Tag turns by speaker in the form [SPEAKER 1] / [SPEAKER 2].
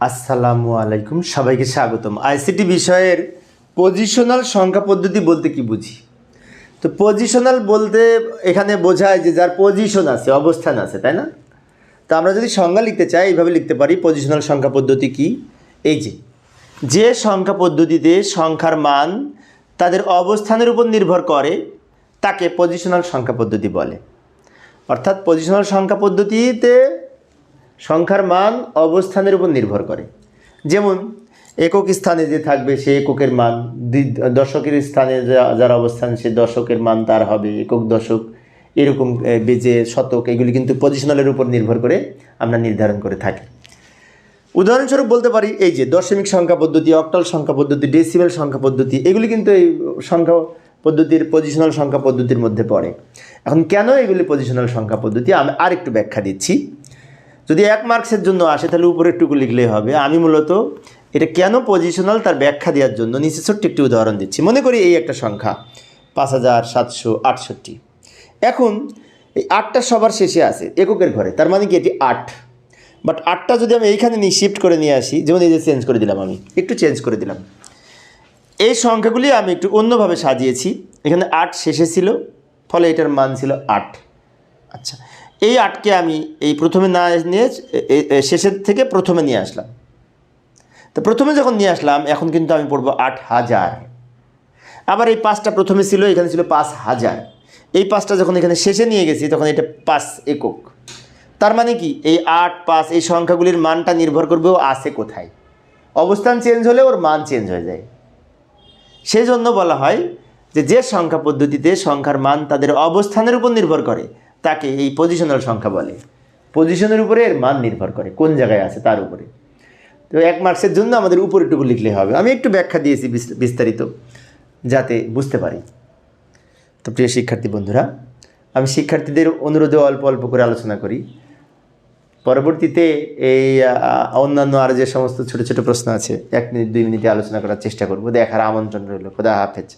[SPEAKER 1] আসসালামু আলাইকুম, সবাইকে স্বাগতম। আইসিটি বিষয়ের পজিশনাল সংখ্যা পদ্ধতি বলতে কি বুঝি? তো পজিশনাল বলতে এখানে বোঝায় যে যার পজিশন আছে, অবস্থান আছে, তাই না? তো আমরা যদি সংজ্ঞা লিখতে চাই, এইভাবে লিখতে পারি পজিশনাল সংখ্যা পদ্ধতি কি? এই যে যে সংখ্যা পদ্ধতিতে সংখ্যার মান তাদের অবস্থানের উপর নির্ভর করে, তাকে পজিশনাল সংখ্যা পদ্ধতি বলে। অর্থাৎ পজিশনাল সংখ্যা পদ্ধতিতে সংখ্যার মান অবস্থানের উপর নির্ভর করে। যেমন, একক স্থানে যে থাকবে, সে এককের মান দশকের স্থানে যার অবস্থান, সে দশকের মান তার হবে, একক দশক, এরকম বেজে, শতক, এগুলি কিন্তু পজিশনালের উপর নির্ভর করে আমরা নির্ধারণ করে থাকি। উদাহরণস্বরূপ বলতে পারি, এই যে দশমিক সংখ্যা পদ্ধতি, অক্টাল সংখ্যা পদ্ধতি ডেসিমেল সংখ্যা পদ্ধতি, এগুলি কিন্তু এই সংখ্যা পদ্ধতির পজিশনাল সংখ্যা পদ্ধতির মধ্যে পড়ে। এখন কেন এগুলি পজিশনাল সংখ্যা পদ্ধতি? আমি আরেকটু ব্যাখ্যা দিচ্ছি। যদি এক মার্কসের জন্য আসে, তাহলে উপরে একটুকু লিখলেই হবে। আমি মূলত এটা কেন পজিশনাল তার ব্যাখ্যা দেওয়ার জন্য নিচে ছোট্ট একটি উদাহরণ দিচ্ছি। মনে করি এই একটা সংখ্যা, পাঁচ হাজার সাতশো আটষট্টি। এখন এই আটটা সবার শেষে আছে, এককের ঘরে, তার মানে কি এটি আট। বাট আটটা যদি আমি এইখানে নিয়ে শিফট করে নিয়ে আসি, যেমন এই যে চেঞ্জ করে দিলাম আমি, একটু চেঞ্জ করে দিলাম। এই সংখ্যাগুলি আমি একটু অন্যভাবে সাজিয়েছি। এখানে আট শেষে ছিল, ফলে এটার মান ছিল আট। আচ্ছা এই আটকে আমি এই প্রথমে না নিয়ে শেষের থেকে প্রথমে নিয়ে আসলাম। তো প্রথমে যখন নিয়ে আসলাম, এখন কিন্তু আমি পড়ব আট হাজার। আবার এই পাঁচটা প্রথমে ছিল, এখানে ছিল পাঁচ হাজার। এই পাঁচটা যখন এখানে শেষে নিয়ে গেছি, তখন এটা পাঁচ একক। তার মানে কি? এই আট, পাঁচ, এই সংখ্যাগুলির মানটা নির্ভর করবে ও আছে কোথায়। অবস্থান চেঞ্জ হলে ওর মান চেঞ্জ হয়ে যায়। সেই জন্য বলা হয় যে যে সংখ্যা পদ্ধতিতে সংখ্যার মান তাদের অবস্থানের উপর নির্ভর করে তাকে এই পজিশনাল সংখ্যা বলে। পজিশনের উপরে এর মান নির্ভর করে, কোন জায়গায় আছে তার উপরে। তো এক মার্কসের জন্য আমাদের উপরেটুকু লিখলে হবে। আমি একটু ব্যাখ্যা দিয়েছি বিস্তারিত, যাতে বুঝতে পারি। তো প্রিয় শিক্ষার্থী বন্ধুরা, আমি শিক্ষার্থীদের অনুরোধে অল্প অল্প করে আলোচনা করি। পরবর্তীতে এই অন্যান্য আর যে সমস্ত ছোট ছোট প্রশ্ন আছে, এক মিনিট, দুই মিনিটে আলোচনা করার চেষ্টা করব। দেখার আমন্ত্রণ রইল। খোদা হাফেজ।